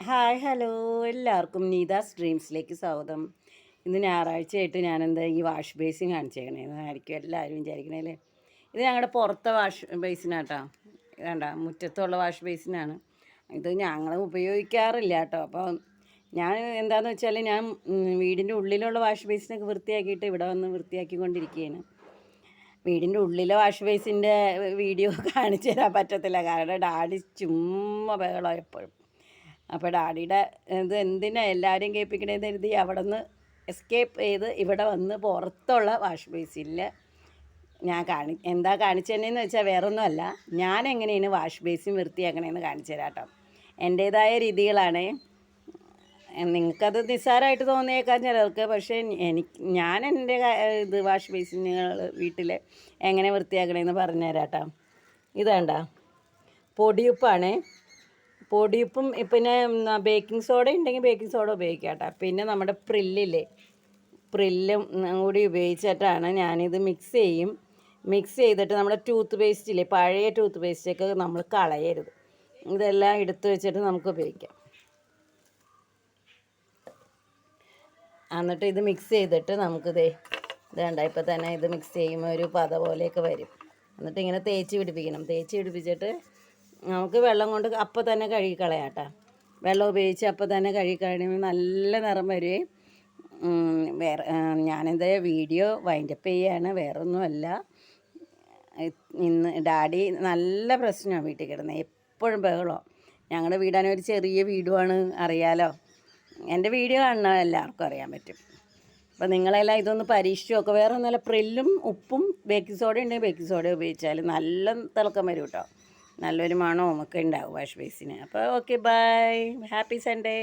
Hi hello. എല്ലാവർക്കും നീതാസ് ഡ്രീംസിലേക്ക് സ്വാഗതം. ഇന്ന് ഞായറാഴ്ചയായിട്ട് ഞാനെന്താ ഈ വാഷ് ബേസിൻ കാണിച്ചേക്കണേന്നായിരിക്കും എല്ലാവരും വിചാരിക്കണേല്ലേ? ഇത് ഞങ്ങളുടെ പുറത്തെ വാഷ് ബേസിനാട്ടോ. വേണ്ട മുറ്റത്തുള്ള വാഷ് ബേസിനാണ്. ഇത് ഞങ്ങൾ ഉപയോഗിക്കാറില്ല കേട്ടോ. അപ്പോൾ ഞാൻ എന്താണെന്ന് വെച്ചാൽ ഞാൻ വീടിന്റെ ഉള്ളിലുള്ള വാഷ് ബേസിനൊക്കെ വൃത്തിയാക്കിയിട്ട് ഇവിടെ വന്ന് വൃത്തിയാക്കിക്കൊണ്ടിരിക്കുകയാണ് വീടിന്റെ ഉള്ളിലെ വാഷ് ബേസിന്റെ വീഡിയോ കാണിച്ചു തരാൻ പറ്റത്തില്ല. കാരണം ഡാഡി ചുമ്മാ ബഹളം എപ്പോഴും. അപ്പോൾ ഡാഡിയുടെ ഇത് എന്തിനാ എല്ലാവരെയും കേൾപ്പിക്കണേന്ന് കരുതി അവിടെ നിന്ന് എസ്കേപ്പ് ചെയ്ത് ഇവിടെ വന്ന് പുറത്തുള്ള വാഷ് ബേസിനിൽ ഞാൻ കാണി എന്താ കാണിച്ചതെന്ന് വെച്ചാൽ വേറൊന്നുമല്ല. ഞാൻ എങ്ങനെയാണ് വാഷ് ബേസിൻ വൃത്തിയാക്കണേന്ന് കാണിച്ചു തരാം കേട്ടോ എന്റേതായ രീതികളാണ്. നിങ്ങൾക്കത് നിസ്സാരമായിട്ട് തോന്നിയേക്കാം ചിലർക്ക് പക്ഷേ എനിക്ക് ഞാൻ എന്റെ ഇത് വാഷ് ബേസിനുകൾ വീട്ടിൽ എങ്ങനെ വൃത്തിയാക്കണമെന്ന് പറഞ്ഞുതരാം കേട്ടോ ഇതാണ്ട. പൊടിയുപ്പാണ്. പൊടിയുപ്പും പിന്നെ ബേക്കിംഗ് സോഡ ഉണ്ടെങ്കിൽ ബേക്കിംഗ് സോഡ ഉപയോഗിക്കാം കേട്ടോ. പിന്നെ നമ്മുടെ പ്രില്ലില്ലേ പ്രില്ലും കൂടി ഉപയോഗിച്ചിട്ടാണ് ഞാനിത് മിക്സ് ചെയ്യും. മിക്സ് ചെയ്തിട്ട് നമ്മുടെ ടൂത്ത് പേസ്റ്റ് ഇല്ലേ? പഴയ ടൂത്ത് പേസ്റ്റൊക്കെ നമ്മൾ കളയരുത്. ഇതെല്ലാം എടുത്തു വെച്ചിട്ട് നമുക്ക് ഉപയോഗിക്കാം. എന്നിട്ട് ഇത് മിക്സ് ചെയ്തിട്ട് നമുക്കിത് ഇതേണ്ട ഇപ്പം തന്നെ ഇത് മിക്സ് ചെയ്യുമ്പോൾ ഒരു പത പോലെയൊക്കെ വരും. എന്നിട്ട് ഇങ്ങനെ തേച്ച് പിടിപ്പിക്കണം. തേച്ച് പിടിപ്പിച്ചിട്ട് നമുക്ക് വെള്ളം കൊണ്ട് അപ്പം തന്നെ കഴുകി കളയാട്ടോ വെള്ളം ഉപയോഗിച്ച് അപ്പം തന്നെ കഴുകി കഴിയുമ്പോൾ നല്ല നിറം വരുവേ വേറെ ഞാനെന്താ വീഡിയോ വൈൻഡപ്പ് ചെയ്യാണ് വേറൊന്നുമല്ല. ഇന്ന് ഡാഡി നല്ല പ്രശ്നമാണ് വീട്ടിൽ കിടന്നത് എപ്പോഴും ബഹളം. ഞങ്ങളുടെ വീടാണെങ്കിൽ ഒരു ചെറിയ വീടുമാണ് അറിയാലോ. എന്റെ വീഡിയോ കാണുന്ന എല്ലാവർക്കും അറിയാൻ പറ്റും. അപ്പോൾ നിങ്ങളെല്ലാം ഇതൊന്ന് പരീക്ഷിച്ച് നോക്കുക വേറെ ഒന്നുമല്ല പ്രില്ലും ഉപ്പും ബേക്കിംഗ് സോഡ ഉണ്ടെങ്കിൽ ബേക്കിംഗ് സോഡ ഉപയോഗിച്ചാൽ നല്ല തിളക്കം വരും കേട്ടോ. നല്ലൊരു മണവും ഒക്കെ ഉണ്ടാവും വാഷ് ബേസിന്. അപ്പോൾ ഓക്കെ ബൈ. Happy Sunday.